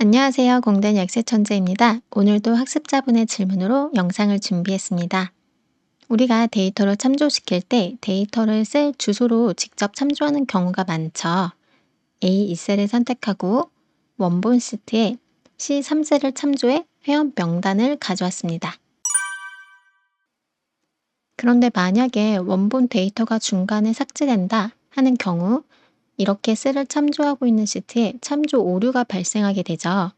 안녕하세요. 공된 약세천재입니다. 오늘도 학습자분의 질문으로 영상을 준비했습니다. 우리가 데이터를 참조시킬 때 데이터를 셀 주소로 직접 참조하는 경우가 많죠. A 2셀을 선택하고 원본 시트에 C 3셀을 참조해 회원 명단을 가져왔습니다. 그런데 만약에 원본 데이터가 중간에 삭제된다 하는 경우 이렇게 셀을 참조하고 있는 시트에 참조 오류가 발생하게 되죠.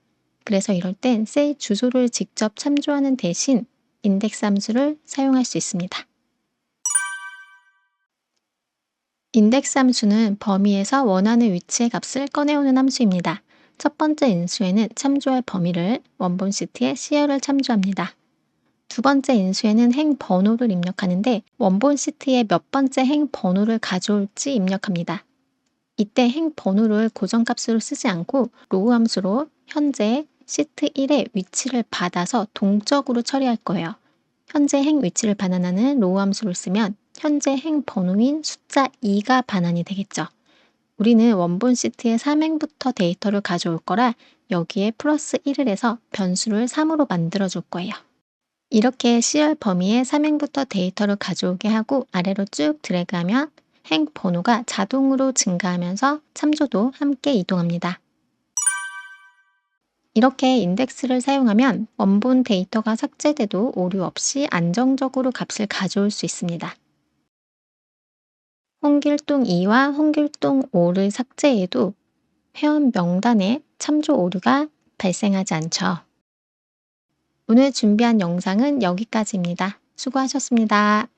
그래서 이럴 땐 셀 주소를 직접 참조하는 대신 인덱스 함수를 사용할 수 있습니다. 인덱스 함수는 범위에서 원하는 위치의 값을 꺼내오는 함수입니다. 첫 번째 인수에는 참조할 범위를 원본 시트에 시어를 참조합니다. 두 번째 인수에는 행 번호를 입력하는데 원본 시트에 몇 번째 행 번호를 가져올지 입력합니다. 이때 행 번호를 고정값으로 쓰지 않고 로우 함수로 현재 시트 1의 위치를 받아서 동적으로 처리할 거예요. 현재 행 위치를 반환하는 로우 함수를 쓰면 현재 행 번호인 숫자 2가 반환이 되겠죠. 우리는 원본 시트의 3행부터 데이터를 가져올 거라 여기에 플러스 1을 해서 변수를 3으로 만들어 줄 거예요. 이렇게 CR 범위에 3행부터 데이터를 가져오게 하고 아래로 쭉 드래그하면 행 번호가 자동으로 증가하면서 참조도 함께 이동합니다. 이렇게 인덱스를 사용하면 원본 데이터가 삭제돼도 오류 없이 안정적으로 값을 가져올 수 있습니다. 홍길동 2와 홍길동 5를 삭제해도 회원 명단에 참조 오류가 발생하지 않죠. 오늘 준비한 영상은 여기까지입니다. 수고하셨습니다.